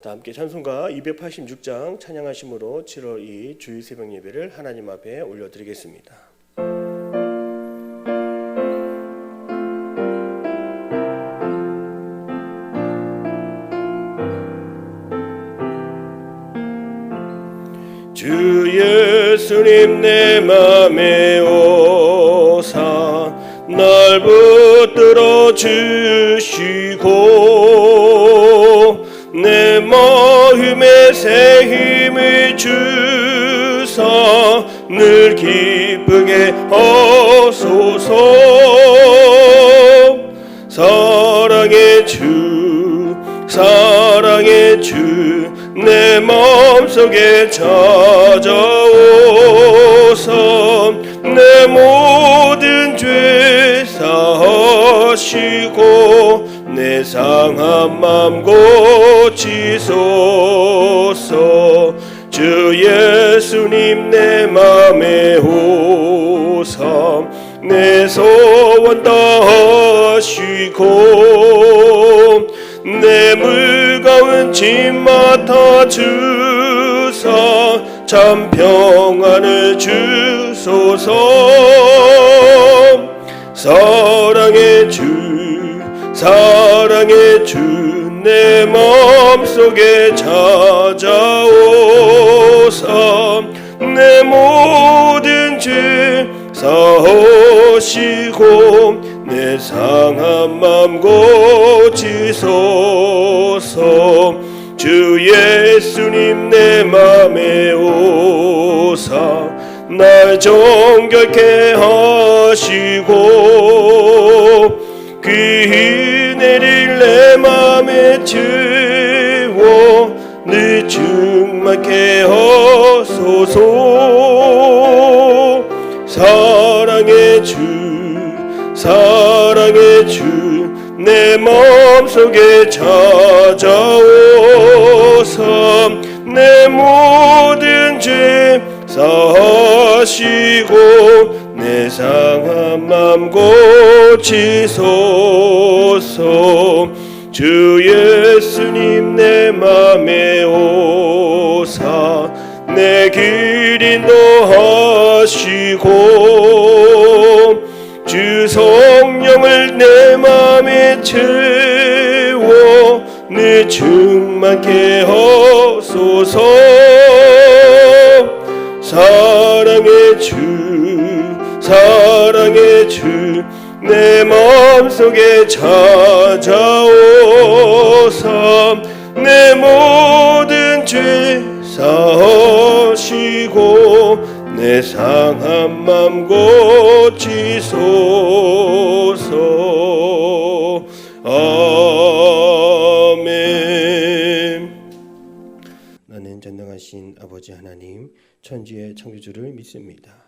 다 함께 찬송가 286장 찬양하심으로 7월 2 주일 새벽 예배를 하나님 앞에 올려드리겠습니다. 주 예수님 내 맘에 오사 날 붙들어 주시고 내 마음에 새 힘을 주사 늘 기쁘게 하소서. 사랑의 주 사랑의 주 내 마음속에 찾아오서 내 모든 죄 사하시고 내 상한 맘 고치소서. 주 예수님 내 맘에 오사 내 소원 다하시고 내 물가운 짐 맡아 주사 참 평안을 주소서. 사랑의 주 사랑의 주 내 마음속에 찾아오사. 내 모든 죄 사하시고 내 상한 맘 고치소서. 주 예수님 내 맘에 오사. 날 정결케 하시고 맘에 채워 늘 충만케 하소서. 사랑의 주 사랑의 주 내 마음속에 찾아오사. 내 모든 죄 사하시고 내 상한 맘 고치소서 주 예수님 내 맘에 오사 내 길 인도하시고 주 성령을 내 맘에 채워 늘 충만케 하소서 사랑의 주 사랑의 주 내 마음속에 찾아오사 내 모든 죄 사하시고 내 상한 맘 고치소서 아멘 나는 전능하신 아버지 하나님 천지의 창조주를 믿습니다.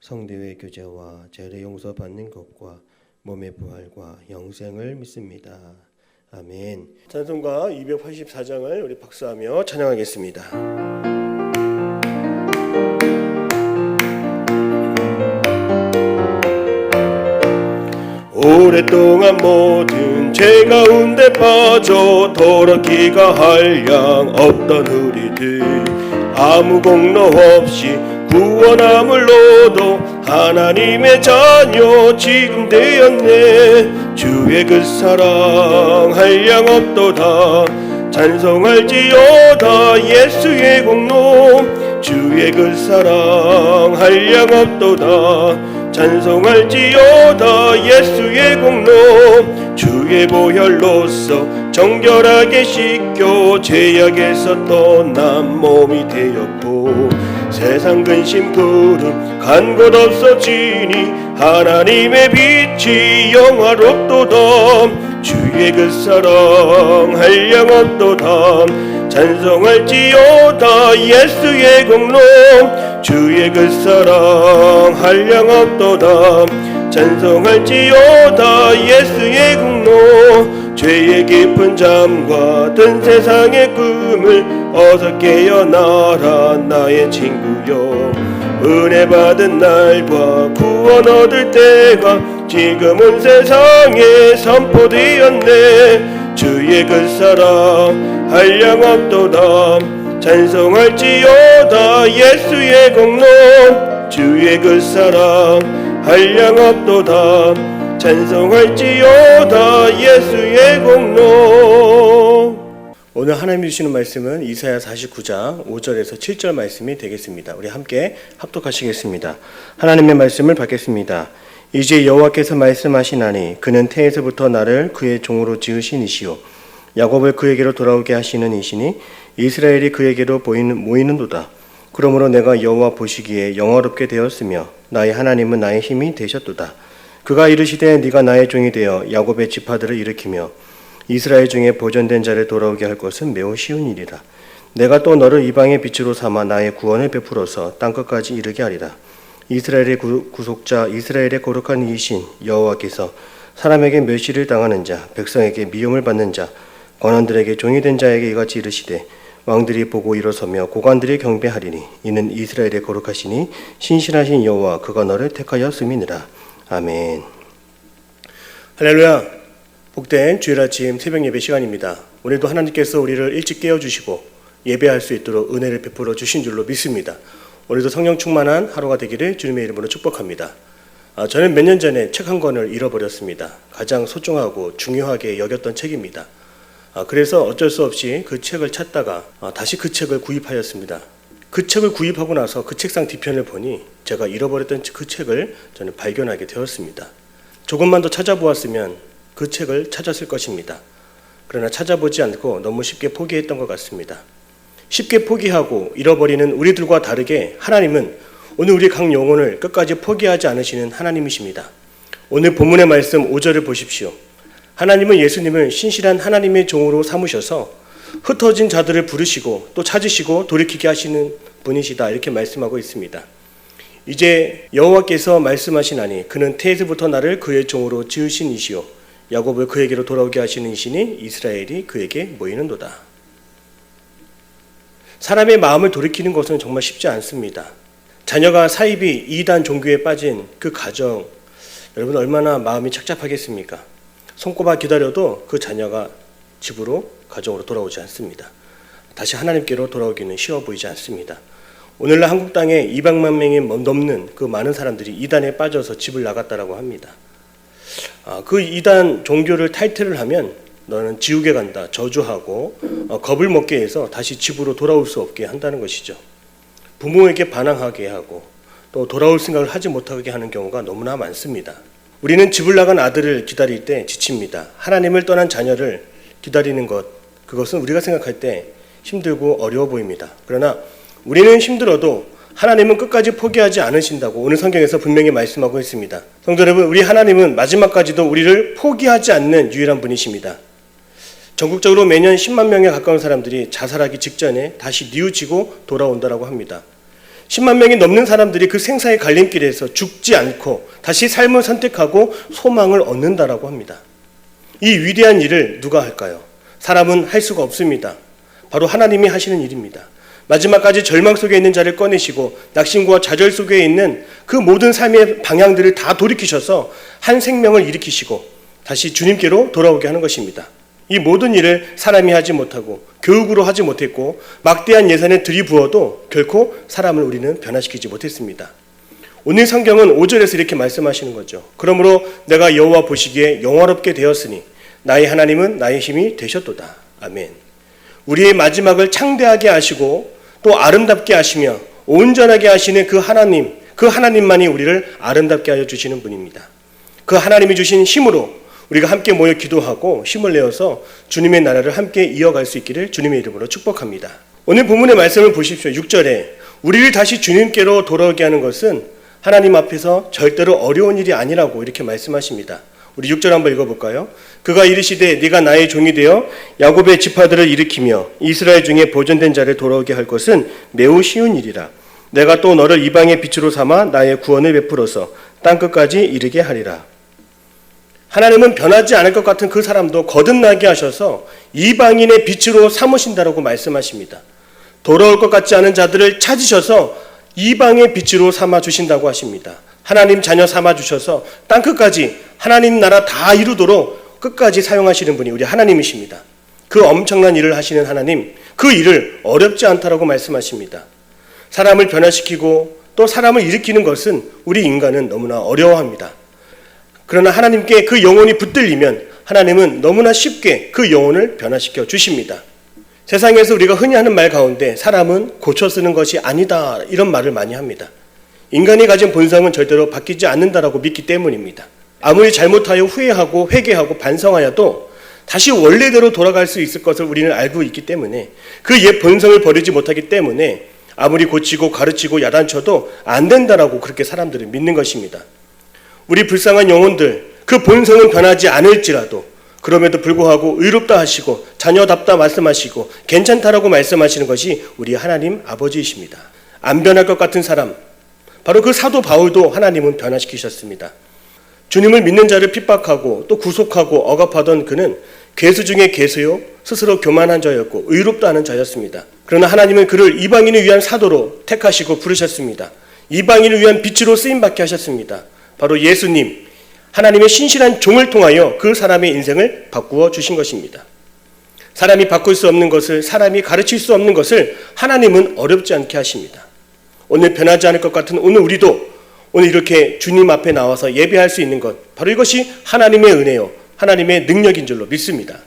성대의 교제와 죄를 용서받는 것과 몸의 부활과 영생을 믿습니다. 아멘. 찬송가 284장을 우리 박수하며 찬양하겠습니다. 오랫동안 모든 죄 가운데 빠져 더럽기가 한량 없던 우리들 아무 공로 없이 구원함을로도 하나님의 자녀 지금 되었네. 주의 그 사랑 한량 없도다. 찬송할지어다 예수의 공로 주의 그 사랑 한량 없도다. 찬송할지어다 예수의 공로 주의 보혈로서 정결하게 씻겨 죄악에서 떠난 몸이 되었고 세상 근심 구름 간 곳 없어지니 하나님의 빛이 영화롭도다 주의 그 사랑 한량 없도다 찬송할지어다 예수의 공로 주의 그 사랑 한량없도다 찬송할지어다 예수의 공로 죄의 깊은 잠과 든 세상의 꿈을 어서 깨어나라 나의 친구여. 은혜 받은 날과 구원 얻을 때가 지금은 세상에 선포되었네. 주의 그 사랑 한량 없도다. 찬송할지어다 예수의 공로. 주의 그 사랑 한량 없도다 찬송할지어다 예수의 공로 오늘 하나님이 주시는 말씀은 이사야 49장 5절에서 7절 말씀이 되겠습니다. 우리 함께 합독하시겠습니다. 하나님의 말씀을 받겠습니다. 이제 여호와께서 말씀하시나니 그는 태에서부터 나를 그의 종으로 지으신 이시요 야곱을 그에게로 돌아오게 하시는 이시니 이스라엘이 그에게로 보이는 모이는도다. 그러므로 내가 여호와 보시기에 영화롭게 되었으며 나의 하나님은 나의 힘이 되셨도다. 그가 이르시되 네가 나의 종이 되어 야곱의 지파들을 일으키며 이스라엘 중에 보존된 자를 돌아오게 할 것은 매우 쉬운 일이라. 내가 또 너를 이방의 빛으로 삼아 나의 구원을 베풀어서 땅 끝까지 이르게 하리라. 이스라엘의 구- 구속자 이스라엘의 거룩한 이신 여호와께서 사람에게 멸시를 당하는 자 백성에게 미움을 받는 자 권한들에게 종이 된 자에게 이같이 이르시되 왕들이 보고 일어서며 고관들이 경배하리니 이는 이스라엘의 거룩하시니 신실하신 여호와 그가 너를 택하였음이니라 아멘 할렐루야 복된 주일 아침 새벽 예배 시간입니다 오늘도 하나님께서 우리를 일찍 깨워 주시고 예배할 수 있도록 은혜를 베풀어 주신 줄로 믿습니다 오늘도 성령 충만한 하루가 되기를 주님의 이름으로 축복합니다. 아, 저는 몇 년 전에 책 한 권을 잃어버렸습니다. 가장 소중하고 중요하게 여겼던 책입니다. 아, 그래서 어쩔 수 없이 그 책을 찾다가 아, 다시 그 책을 구입하였습니다. 그 책을 구입하고 나서 그 책상 뒤편을 보니 제가 잃어버렸던 그 책을 저는 발견하게 되었습니다. 조금만 더 찾아보았으면 그 책을 찾았을 것입니다. 그러나 찾아보지 않고 너무 쉽게 포기했던 것 같습니다. 쉽게 포기하고 잃어버리는 우리들과 다르게 하나님은 오늘 우리 각 영혼을 끝까지 포기하지 않으시는 하나님이십니다. 오늘 본문의 말씀 5절을 보십시오. 하나님은 예수님을 신실한 하나님의 종으로 삼으셔서 흩어진 자들을 부르시고 또 찾으시고 돌이키게 하시는 분이시다 이렇게 말씀하고 있습니다. 이제 여호와께서 말씀하시나니 그는 태에서부터 나를 그의 종으로 지으신 이시요 야곱을 그에게로 돌아오게 하시는 이시니 이스라엘이 그에게 모이는도다. 사람의 마음을 돌이키는 것은 정말 쉽지 않습니다. 자녀가 사입이 이단 종교에 빠진 그 가정, 여러분 얼마나 마음이 착잡하겠습니까? 손꼽아 기다려도 그 자녀가 집으로 가정으로 돌아오지 않습니다. 다시 하나님께로 돌아오기는 쉬워 보이지 않습니다. 오늘날 한국 땅에 200만 명이 넘는 그 많은 사람들이 이단에 빠져서 집을 나갔다라고 합니다. 아, 그 이단 종교를 탈퇴를 하면 너는 지옥에 간다 저주하고 어, 겁을 먹게 해서 다시 집으로 돌아올 수 없게 한다는 것이죠. 부모에게 반항하게 하고 또 돌아올 생각을 하지 못하게 하는 경우가 너무나 많습니다. 우리는 집을 나간 아들을 기다릴 때 지칩니다. 하나님을 떠난 자녀를 기다리는 것 그것은 우리가 생각할 때 힘들고 어려워 보입니다. 그러나 우리는 힘들어도 하나님은 끝까지 포기하지 않으신다고 오늘 성경에서 분명히 말씀하고 있습니다. 성도 여러분, 우리 하나님은 마지막까지도 우리를 포기하지 않는 유일한 분이십니다. 전국적으로 매년 10만 명에 가까운 사람들이 자살하기 직전에 다시 뉘우치고 돌아온다라고 합니다. 10만 명이 넘는 사람들이 그 생사의 갈림길에서 죽지 않고 다시 삶을 선택하고 소망을 얻는다라고 합니다. 이 위대한 일을 누가 할까요? 사람은 할 수가 없습니다. 바로 하나님이 하시는 일입니다. 마지막까지 절망 속에 있는 자를 꺼내시고 낙심과 좌절 속에 있는 그 모든 삶의 방향들을 다 돌이키셔서 한 생명을 일으키시고 다시 주님께로 돌아오게 하는 것입니다. 이 모든 일을 사람이 하지 못하고 교육으로 하지 못했고 막대한 예산을 들이부어도 결코 사람을 우리는 변화시키지 못했습니다. 오늘 성경은 5절에서 이렇게 말씀하시는 거죠. 그러므로 내가 여호와 보시기에 영화롭게 되었으니 나의 하나님은 나의 힘이 되셨도다. 아멘. 우리의 마지막을 창대하게 하시고 또 아름답게 하시며 온전하게 하시는 그 하나님, 그 하나님만이 우리를 아름답게 하여 주시는 분입니다. 그 하나님이 주신 힘으로 우리가 함께 모여 기도하고 힘을 내어서 주님의 나라를 함께 이어갈 수 있기를 주님의 이름으로 축복합니다. 오늘 본문의 말씀을 보십시오. 6절에 우리를 다시 주님께로 돌아오게 하는 것은 하나님 앞에서 절대로 어려운 일이 아니라고 이렇게 말씀하십니다. 우리 6절 한번 읽어볼까요? 그가 이르시되 네가 나의 종이 되어 야곱의 지파들을 일으키며 이스라엘 중에 보존된 자를 돌아오게 할 것은 매우 쉬운 일이라. 내가 또 너를 이방의 빛으로 삼아 나의 구원을 베풀어서 땅 끝까지 이르게 하리라. 하나님은 변하지 않을 것 같은 그 사람도 거듭나게 하셔서 이방인의 빛으로 삼으신다라고 말씀하십니다. 돌아올 것 같지 않은 자들을 찾으셔서 이방의 빛으로 삼아 주신다고 하십니다. 하나님 자녀 삼아 주셔서 땅 끝까지 하나님 나라 다 이루도록 끝까지 사용하시는 분이 우리 하나님이십니다. 그 엄청난 일을 하시는 하나님, 그 일을 어렵지 않다라고 말씀하십니다. 사람을 변화시키고 또 사람을 일으키는 것은 우리 인간은 너무나 어려워합니다. 그러나 하나님께 그 영혼이 붙들리면 하나님은 너무나 쉽게 그 영혼을 변화시켜 주십니다. 세상에서 우리가 흔히 하는 말 가운데 사람은 고쳐 쓰는 것이 아니다 이런 말을 많이 합니다. 인간이 가진 본성은 절대로 바뀌지 않는다라고 믿기 때문입니다. 아무리 잘못하여 후회하고 회개하고 반성하여도 다시 원래대로 돌아갈 수 있을 것을 우리는 알고 있기 때문에 그 옛 본성을 버리지 못하기 때문에 아무리 고치고 가르치고 야단쳐도 안 된다라고 그렇게 사람들은 믿는 것입니다. 우리 불쌍한 영혼들 그 본성은 변하지 않을지라도 그럼에도 불구하고 의롭다 하시고 자녀답다 말씀하시고 괜찮다라고 말씀하시는 것이 우리 하나님 아버지이십니다. 안 변할 것 같은 사람 바로 그 사도 바울도 하나님은 변화시키셨습니다. 주님을 믿는 자를 핍박하고 또 구속하고 억압하던 그는 괴수 중에 괴수요 스스로 교만한 자였고 의롭다 하는 자였습니다. 그러나 하나님은 그를 이방인을 위한 사도로 택하시고 부르셨습니다. 이방인을 위한 빛으로 쓰임 받게 하셨습니다. 바로 예수님 하나님의 신실한 종을 통하여 그 사람의 인생을 바꾸어 주신 것입니다. 사람이 바꿀 수 없는 것을 사람이 가르칠 수 없는 것을 하나님은 어렵지 않게 하십니다. 오늘 변하지 않을 것 같은 오늘 우리도 오늘 이렇게 주님 앞에 나와서 예배할 수 있는 것 바로 이것이 하나님의 은혜요 하나님의 능력인 줄로 믿습니다.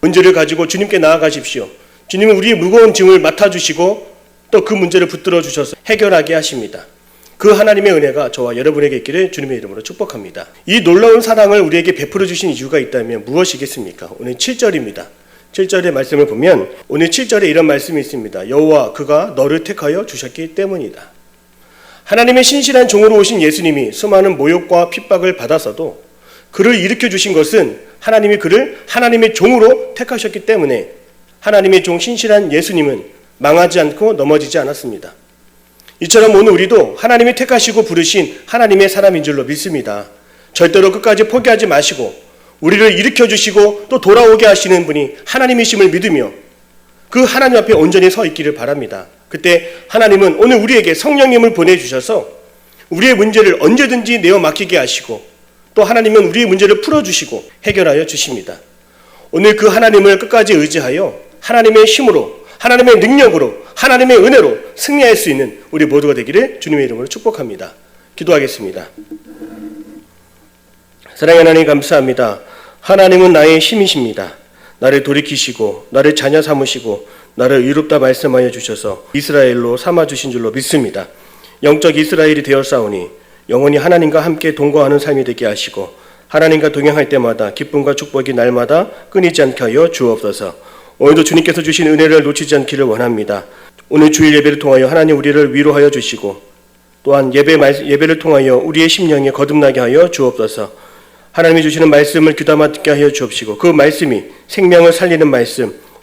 문제를 가지고 주님께 나아가십시오. 주님은 우리의 무거운 짐을 맡아주시고 또 그 문제를 붙들어 주셔서 해결하게 하십니다. 그 하나님의 은혜가 저와 여러분에게 있기를 주님의 이름으로 축복합니다. 이 놀라운 사랑을 우리에게 베풀어 주신 이유가 있다면 무엇이겠습니까? 오늘 7절입니다. 7절의 말씀을 보면 오늘 7절에 이런 말씀이 있습니다. 여호와 그가 너를 택하여 주셨기 때문이다. 하나님의 신실한 종으로 오신 예수님이 수많은 모욕과 핍박을 받아서도 그를 일으켜 주신 것은 하나님이 그를 하나님의 종으로 택하셨기 때문에 하나님의 종 신실한 예수님은 망하지 않고 넘어지지 않았습니다. 이처럼 오늘 우리도 하나님이 택하시고 부르신 하나님의 사람인 줄로 믿습니다. 절대로 끝까지 포기하지 마시고 우리를 일으켜 주시고 또 돌아오게 하시는 분이 하나님이심을 믿으며 그 하나님 앞에 온전히 서 있기를 바랍니다. 그때 하나님은 오늘 우리에게 성령님을 보내주셔서 우리의 문제를 언제든지 내어 맡기게 하시고 또 하나님은 우리의 문제를 풀어주시고 해결하여 주십니다. 오늘 그 하나님을 끝까지 의지하여 하나님의 힘으로 하나님의 능력으로 하나님의 은혜로 승리할 수 있는 우리 모두가 되기를 주님의 이름으로 축복합니다. 기도하겠습니다. 사랑의 하나님 감사합니다. 하나님은 나의 힘이십니다. 나를 돌이키시고 나를 자녀 삼으시고 나를 의롭다 말씀하여 주셔서 이스라엘로 삼아 주신 줄로 믿습니다. 영적 이스라엘이 되었사오니 영원히 하나님과 함께 동거하는 삶이 되게 하시고 하나님과 동행할 때마다 기쁨과 축복이 날마다 끊이지 않게 하여 주옵소서. 오늘도 주님께서 주신 은혜를 놓치지 않기를 원합니다. 오늘 주일 예배를 통하여 하나님 우리를 위로하여 주시고 또한 예배 말, 예배를 통하여 우리의 심령에 거듭나게 하여 주옵소서. 하나님이 주시는 말씀을 귀담아 듣게 하여 주옵시고 그 말씀이 생명을 살리는 말씀